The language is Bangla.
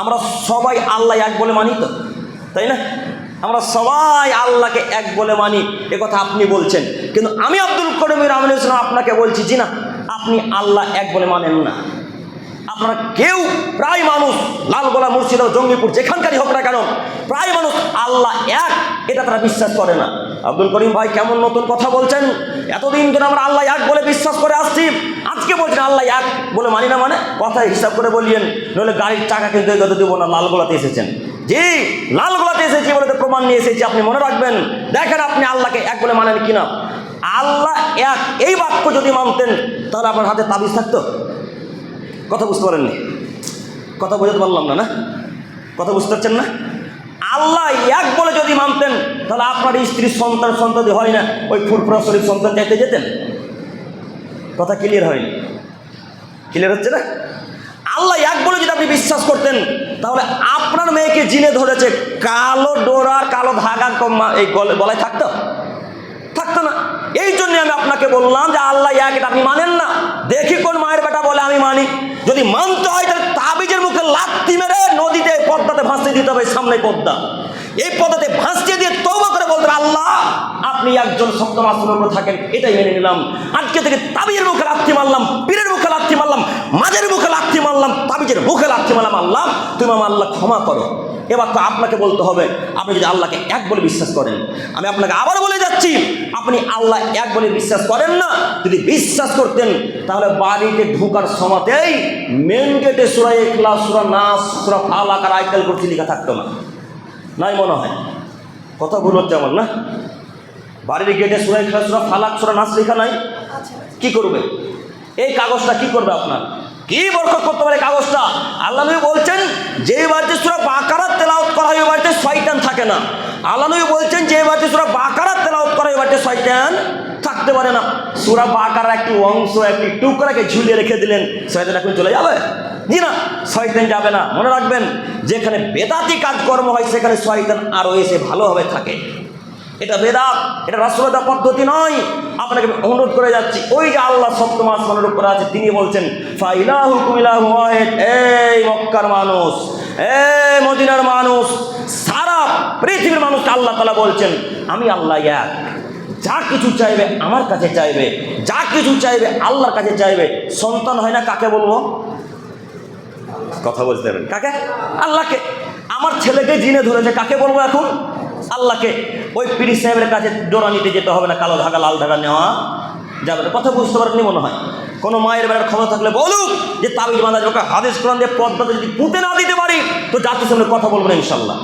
আমরা সবাই আল্লাহ এক বলে মানি তো, তাই না? আমরা সবাই আল্লাহকে এক বলে মানি, এ কথা আপনি বলছেন। কিন্তু আমি আব্দুল করিম রহমান ইসলাম আপনাকে বলছি, জি না, আপনি আল্লাহ এক বলে মানেন না। আপনারা কেউ প্রায় মানুষ, লালগোলা মুর্শিদা জঙ্গিপুর, যেখানকারই হোক না কেন, প্রায় মানুষ আল্লাহ এক, এটা তারা বিশ্বাস করে না। আব্দুল করিম ভাই কেমন নতুন কথা বলছেন? এতদিন ধরে আমরা আল্লাহ এক বলে বিশ্বাস করে আসছি। আজকে বলছেন আল্লাহ এক বলে মানি না মানে? কথা হিসাব করে বলিয়েন, নইলে গাড়ির টাকা কিন্তু এগোতে দেবো না, লালগোলাতে এসেছেন। জি, লালগোলাতে এসেছি বলে তো প্রমাণ নিয়ে এসেছি, আপনি মনে রাখবেন। দেখেন আপনি আল্লাহকে এক বলে মানেন কিনা। আল্লাহ এক, এই বাক্য যদি মানতেন, তাহলে আপনার হাতে তাবিজ থাকতো? কথা বুঝতে পারেননি? কথা বোঝাতে পারলাম না না? কথা বুঝতে পারছেন না? আল্লাহ এক বলে যদি মানতেন, তাহলে আপনার স্ত্রীর সন্তান সন্ততি হয় না ওই ফুরফুরা শরীর সন্তান চাইতে যেতেন? কথা ক্লিয়ার হয়নি। ক্লিয়ার হচ্ছে না? আল্লাহ এক বলে যদি আপনি বিশ্বাস করতেন, তাহলে আপনার মেয়েকে জিনে ধরেছে কালো ডোরার কালো ধাগা এই গলায় থাকতো? থাকতো না। এই জন্য আমি আপনাকে বললাম যে আল্লাহ এক, এটা আপনি মানেন না। দেখি কোন মায়ের বেটা বলে আমি মানি। যদি মানতে হয়, তাহলে তাবিজের মুখে লাত্তি মেরে হবে সামনে পদ্মা। এই পদাতে ভাসতে দিয়ে তৌবা করে বলতে আল্লাহ, আপনি একজন সপ্তম আসনের থাকেন, এটাই মেনে নিলাম। আজকে থেকে তাবির মুখে রাত্রি মারলাম, পীরের মুখে লাত্তি মারলাম মাঝের মুখে লাত্তি মারলাম লাত্তি মারলাম আল্লাহ তুমি আমার আল্লাহ ক্ষমা করো। এবার তো আপনাকে বলতে হবে আপনি যদি আল্লাহকে এক বলে বিশ্বাস করেন আমি আপনাকে আবার বলে যাচ্ছি আপনি আল্লাহ এক বলে বিশ্বাস করেন না যদি বিশ্বাস করতেন তাহলে বাড়িতে ঢোকার সময়তেই মেন গেটে সুরা একলা সুরা নাস সুরা ফালাক আর আইকাল করছি লেখা থাকতো না। নাই মনে হয়। কথা ভুল হচ্ছে আমার না? বাড়ির গেটে সুরা একলা সুরা ফালাক সুরা নাস লেখা নাই? কি করবে? এই কাগজটা কি করবে আপনার? কি বরকত করতে পারে কাগজটা? আল্লাহ নবী বলছেন, যে বাড়িতে সুরা বাকারাত তেলাওত করা হয়, ওই বাড়িতে শয়তান থাকে না। আল্লাহ নবী বলছেন, যে বাড়িতে সুরা বাকারাত তেলাওত করা হয়, ওই বাড়িতে শয়তান থাকতে পারে না। সুরা বাকার একটি অংশ, একটি টুকরাকে ঝুলিয়ে রেখে দিলেন, শয়তান এখন চলে যাবে? জি না, শয়তান যাবে না। মনে রাখবেন, যেখানে বেদাতি কাজকর্ম হয়, সেখানে শয়তান আরও এসে ভালোভাবে থাকে। এটা বেদাত, এটা রাসুলতা পদ্ধতি নয়। আপনাকে অনুরোধ করে যাচ্ছি, ওই যে আল্লাহ সপ্তম আসমানের উপরে আছে তিনি বলছেন মক্কার মানুষ এ মদিনার মানুষ, সারা পৃথিবীর মানুষ আল্লাহ তালা বলছেন, আমি আল্লাহ এক, যা কিছু চাইবে আমার কাছে চাইবে, যা কিছু চাইবে আল্লাহর কাছে চাইবে, সন্তান হয় না কাকে বলব? কথা বলতে পারেন কাকে? আল্লাহকে। আমার ছেলেকে জিনে ধরেছে, কাকে বলব এখন? আল্লাহকে ওই পিরি সাহেবের কাছে ডোরা নিতে যেতে হবে না, কালো ধাগা, লাল ধাগা নেওয়া যাবে না। কথা বুঝতে পারেননি মনে হয়। কোনো মায়ের বেড়ার খবর থাকলে বলুক যে তাবিজ বাঁধা যাবে হাদিস কোরআন দিয়ে পদ্মাতে যদি পুঁতে না দিতে পারি, তো জাতির সামনে কথা বলব না ইনশাল্লাহ।